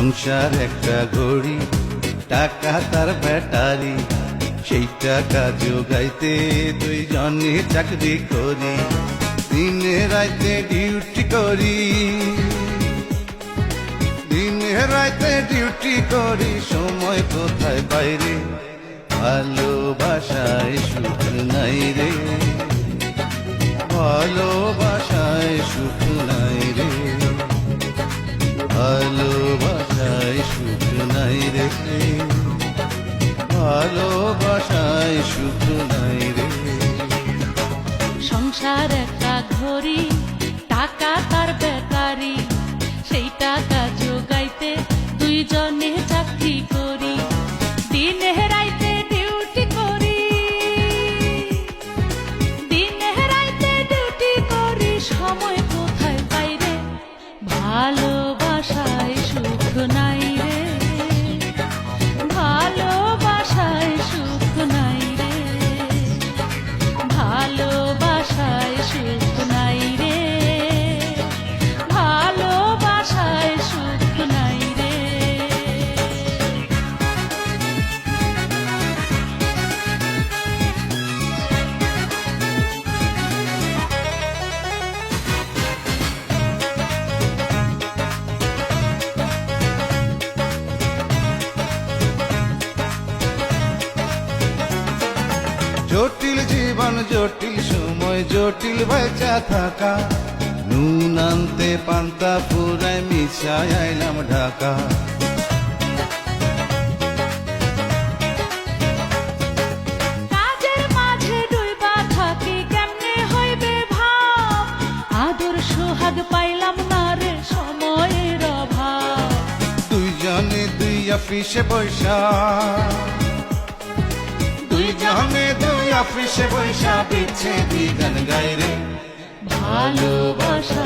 সংসার একটা ঘড়ি, টাকা তার ব্যাটারি, সেই টাকা যোগাইতে দুইজনে চাকরি করি, দিনে রাইতে ডিউটি করি। দিনে রাইতে ডিউটি করি, সময় কোথায় বাইরে? ভালোবাসায় সুখ নাই রে। ভালোবাসায় সুখ নাই রে। সুখ রে ভালোবাসায় সুখ নাই রে। সংসার একটা ঘড়ি, টাকা তার বেকারি সেই টাকা যোগাইতে দুইজনে জটিল জীবন জটিল সময় জটিল বেচা থাকা। নুন আনতে পান্তা পুরায় মিশায় আইলাম ঢাকা। সোহাগ পাইলাম না রে সময়ের অভাব। দুইজনে দুই অফিসে বৈশা। দুইজনে দুই অফিসে বৈশা পিছে দুই গাইরে গাই